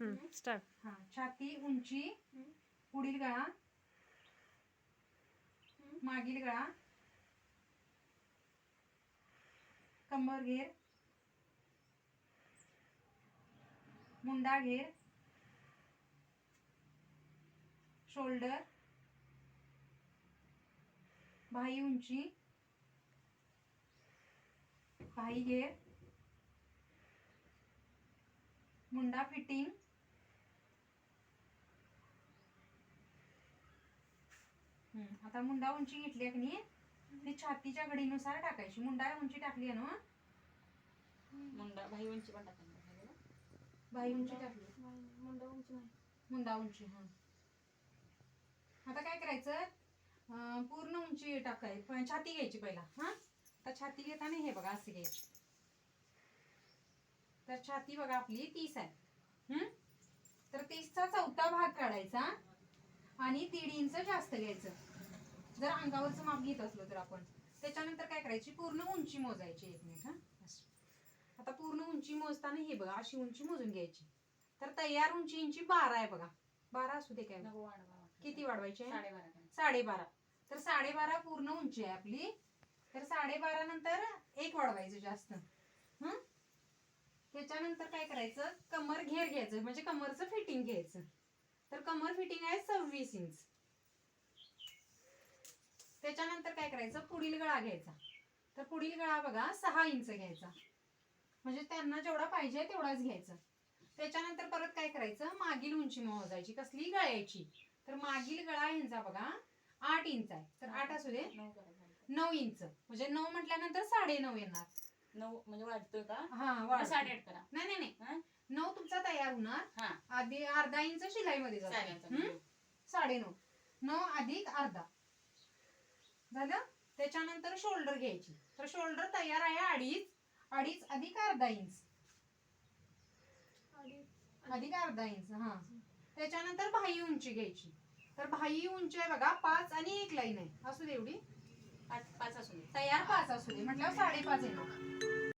Start हा छाती उंची पुढील गळा मागील गळा कंबर घेर मुंडा घेर शोल्डर भाई उंची भाई घेर मुंडा फिटिंग आता मुंडा उंची घेतली आहे की नाही ती छातीच्या घडीनुसार टाकायची. मुंडा उंची टाकली आहे ना मुंडा भाई उंची पण टाकायला भाई उंची टाकली. मुंडा उंची मुंडा उंची हा. आता काय करायचं? अं, पूर्ण उंची टाकाय पण छाती घ्यायची पहिला हा. आता छाती घेताना हे बघा असे घ्यायची. तर छाती बघा आपली तीस आहे. हम्म? तर तीसचा चौथा भाग काढायचा. आणि दीड इंच जास्त घ्यायचं. जर अंगावरचं माप घेत असलो तर आपण. त्याच्यानंतर काय करायची? पूर्ण उंची मोजायची एक मिनिट हा. आता पूर्ण उंची मोजताना हे बघा अशी उंची मोजून घ्यायची. तर तयार उंचींची बारा आहे बघा. बारा असू दे काय. किती वाढवायची? आहे साडेबारा. तर साडेबारा पूर्ण उंची आहे आपली. तर साडेबारा नंतर एक वाढवायचं जास्त. हं? त्याच्यानंतर काय करायचं? कमर घेर घ्यायचं. म्हणजे कमरचं फिटिंग घ्यायचं. तर कमर फिटिंग आहे सव्वीस इंच. त्याच्यानंतर काय करायचं? पुढील गळा घ्यायचा. तर पुढील गळा बघा सहा इंच घ्यायचा. म्हणजे त्यांना जेवढा पाहिजे तेवढाच घ्यायचा. त्याच्यानंतर परत काय करायचं? मागील उंची मोजायची कसली? गळ्याची. तर मागील गळा यांचा बघा आठ इंच आहे. तर आठ असू दे नऊ इंच. म्हणजे नऊ म्हटल्यानंतर साडे नऊ येणार. नऊ म्हणजे वाढतोय का? हा मग वाढ साडेआठ करा. नाही नाही नाही? नऊ तुमचा तयार होणार. हा. आधी अर्धा इंच शिलाईमध्ये जातो. साडे नऊ. नऊ. अधिक अर्धा. झालं? त्याच्यानंतर शोल्डर घ्यायची. तर शोल्डर तयार आहे अडीच. अडीच अधिक अर्धा इंच. अधिक अर्धा इंच हा. त्याच्यानंतर बाही उंची घ्यायची. तर बाही उंची आहे बघा पाच आणि एक लाईन आहे. असू दे एवढी. पाच पाच असून दे. तयार पाच असू दे. म्हटल्यावर साडेपाच येणार